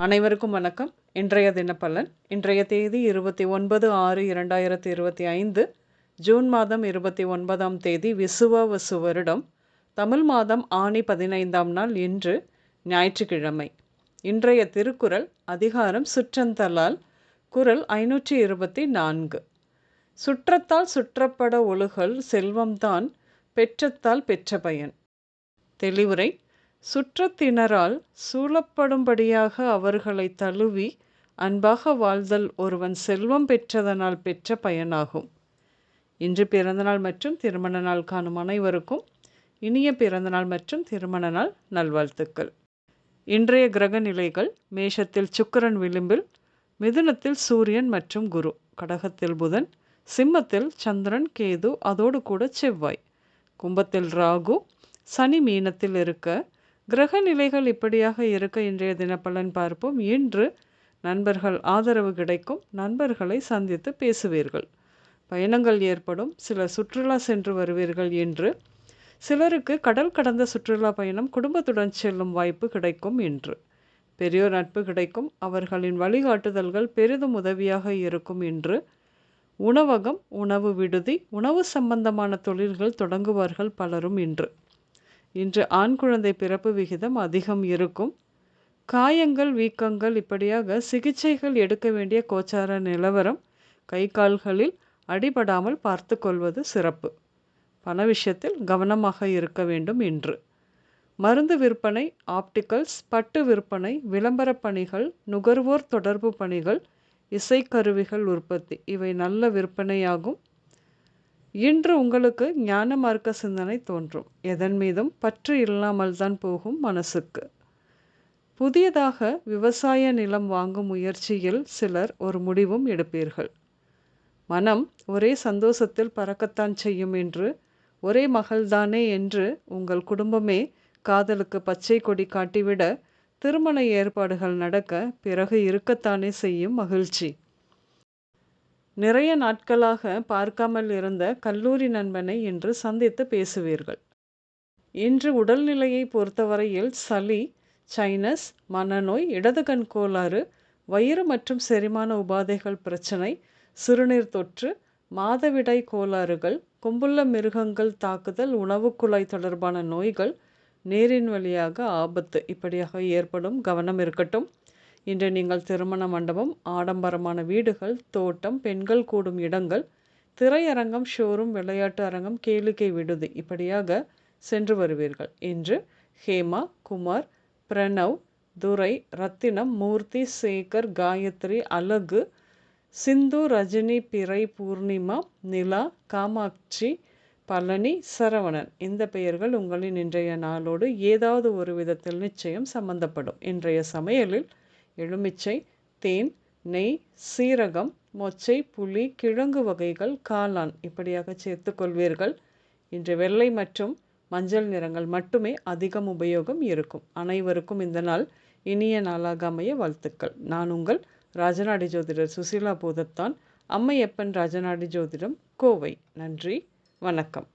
அனைவருக்கும் வணக்கம். இன்றைய தினப்பலன் இன்றைய தேதி இருபத்தி ஒன்பது ஆறு இரண்டாயிரத்தி இருபத்தி ஐந்து ஜூன் மாதம் இருபத்தி ஒன்பதாம் தேதி விசுவ வசு வருடம் தமிழ் மாதம் ஆணி பதினைந்தாம் நாள் இன்று ஞாயிற்றுக்கிழமை. இன்றைய திருக்குறள் அதிகாரம் சுற்றந்தலால் குரல் ஐநூற்றி இருபத்தி நான்கு. சுற்றத்தால் சுற்றப்பட ஒழுகல் செல்வம்தான் பெற்றத்தால் பெற்ற பயன். தெளிவுரை சுற்றத்தினரால் சூழப்படும்படியாக அவர்களை தழுவி அன்பாக வாழ்தல் ஒருவன் செல்வம் பெற்றதனால் பெற்ற பயனாகும். இன்று பிறந்தநாள் மற்றும் திருமண நாள் காணும் அனைவருக்கும் இனிய பிறந்தநாள் மற்றும் திருமண நாள் நல்வாழ்த்துக்கள். இன்றைய கிரக நிலைகள் மேஷத்தில் சுக்கரன் விளிம்பில் மிதுனத்தில் சூரியன் மற்றும் குரு கடகத்தில் புதன் சிம்மத்தில் சந்திரன் கேது அதோடு கூட செவ்வாய். கும்பத்தில் ராகு சனி மீனத்தில் இருக்க கிரக நிலைகள் இப்படியாக இருக்க இன்றைய தினப்பலன் பார்ப்போம். இன்று நண்பர்கள் ஆதரவு கிடைக்கும். நண்பர்களை சந்தித்து பேசுவீர்கள். பயணங்கள் ஏற்படும். சில சுற்றுலா சென்று வருவீர்கள் என்று சிலருக்கு கடல் கடந்த சுற்றுலா பயணம் குடும்பத்துடன் செல்லும் வாய்ப்பு கிடைக்கும் என்று பெரியோர் நட்பு கிடைக்கும். அவர்களின் வழிகாட்டுதல்கள் பெரிதும் உதவியாக இருக்கும் என்று உணவகம் உணவு விடுதி உணவு சம்பந்தமான தொழில்கள் தொடங்குவார்கள் பலரும் இன்று. இன்று ஆண் குழந்தை பிறப்பு விகிதம் அதிகம் இருக்கும். காயங்கள் வீக்கங்கள் இப்படியாக சிகிச்சைகள் எடுக்க வேண்டிய கோச்சார நிலவரம் கை கால்களில் அடிபடாமல் பார்த்து கொள்வது சிறப்பு. பண விஷயத்தில் கவனமாக இருக்க வேண்டும் என்று மருந்து விற்பனை ஆப்டிக்கல்ஸ் பட்டு விற்பனை விளம்பர பணிகள் நுகர்வோர் தொடர்பு பணிகள் இசைக்கருவிகள் உற்பத்தி இவை நல்ல விற்பனையாகும். இன்று உங்களுக்கு ஞான மார்க்க சிந்தனை தோன்றும். எதன் மீதும் பற்று இல்லாமல் தான் போகும் மனசுக்கு. புதியதாக விவசாய நிலம் வாங்கும் முயற்சியில் சிலர் ஒரு முடிவும் எடுப்பீர்கள். மனம் ஒரே சந்தோஷத்தில் பறக்கத்தான் செய்யும் என்று ஒரே மகள்தானே என்று உங்கள் குடும்பமே காதலுக்கு பச்சை கொடி காட்டிவிட திருமண ஏற்பாடுகள் நடக்க பிறகு இருக்கத்தானே செய்யும் மகிழ்ச்சி. நிறைய நாட்களாக பார்க்காமல் இருந்த கல்லூரி நண்பனை இன்று சந்தித்து பேசுவீர்கள். இன்று உடல்நிலையை பொறுத்தவரையில் சளி சைனஸ் மனநோய் இடது கண் கோளாறு வயிறு மற்றும் செரிமான உபாதைகள் பிரச்சனை சிறுநீர் தொற்று மாதவிடாய் கோளாறுகள் கும்புள்ள மிருகங்கள் தாக்குதல் உணவு குழாய் தொடர்பான நோய்கள் நீரின் வழியாக ஆபத்து இப்படியாக ஏற்படும் கவனம் இருக்கட்டும். இன்று நீங்கள் திருமண மண்டபம் ஆடம்பரமான வீடுகள் தோட்டம் பெண்கள் கூடும் இடங்கள் திரையரங்கம் ஷோரூம் விளையாட்டு அரங்கம் கேளிக்கை விடுதி இப்படியாக சென்று வருவீர்கள். இன்று ஹேமா குமார் பிரணவ் துரை ரத்தினம் மூர்த்தி சேகர் காயத்ரி அழகு சிந்து ரஜினி பிறை பூர்ணிமா நிலா காமாட்சி பழனி சரவணன். இந்த பெயர்கள் உங்களின் இன்றைய நாளோடு ஏதாவது ஒரு விதத்தில் நிச்சயம் சம்பந்தப்படும். இன்றைய சமையலில் எலுமிச்சை தேன் நெய் சீரகம் மொச்சை புளி கிழங்கு வகைகள் காளான் இப்படியாக சேர்த்து கொள்வீர்கள். இன்று வெள்ளை மற்றும் மஞ்சள் நிறங்கள் மட்டுமே அதிகம் உபயோகம் இருக்கும். அனைவருக்கும் இந்த நாள் இனிய நாளாக அமைய வாழ்த்துக்கள். நான் உங்கள் ராஜநாடி ஜோதிடர் சுசீலா பூதத்தான். அம்மையப்பன் ராஜநாடி ஜோதிடம் கோவை. நன்றி. வணக்கம்.